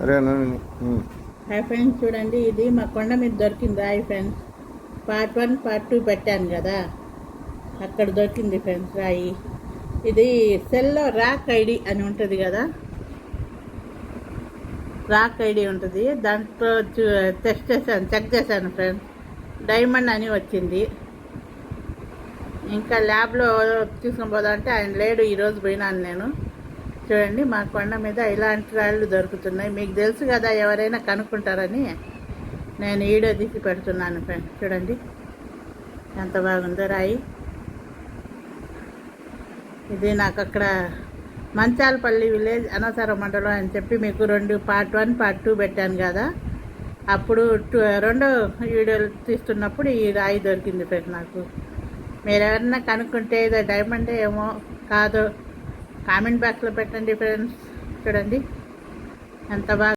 సరేనా hi friends చూడండి ఇది మా కొండ మీద దొరికింది. Hi friends part one part two పెట్టాను కదా. అక్కడ దొరికింది ఫ్రెండ్స్ రాయి. ఇది సెల్లో రాక్ ఐడి అని ఉంటుంది కదా. రాక్ ఐడి ఉంటుంది. దాంట్లో టెస్ట్ చేశాను చెక్ చేశాను ఫ్రెండ్స్ డైమండ్ అని వచ్చింది. ఇంకా ల్యాబ్లో తీసుకొని పోదామంటే ఆయన లేడు ఈరోజు పోయినాను నేను. చూడండి మా కొండ మీద ఇలాంటి రాళ్ళు దొరుకుతున్నాయి. మీకు తెలుసు కదా ఎవరైనా కనుక్కుంటారని? నేను వీడియో తీసి పెడుతున్నాను చూడండి. ఎంత బాగుందో రాయి. ఇది నాకు అక్కడ మంచాలపల్లి విలేజ్ అనసర మండలం అని చెప్పి మీకు రెండు పార్ట్ వన్ పార్ట్ టూ పెట్టాను కదా. అప్పుడు టూ రెండో వీడియోలు తీస్తున్నప్పుడు ఈ రాయి దొరికింది ఫ్రెండ్ నాకు. మీరు ఎవరన్నా కనుక్కుంటే ఇది డైమండ్ ఏమో కాదో కామెంట్ బాక్స్లో పెట్టండి ఫ్రెండ్స్ చూడండి. ఎంత బాగా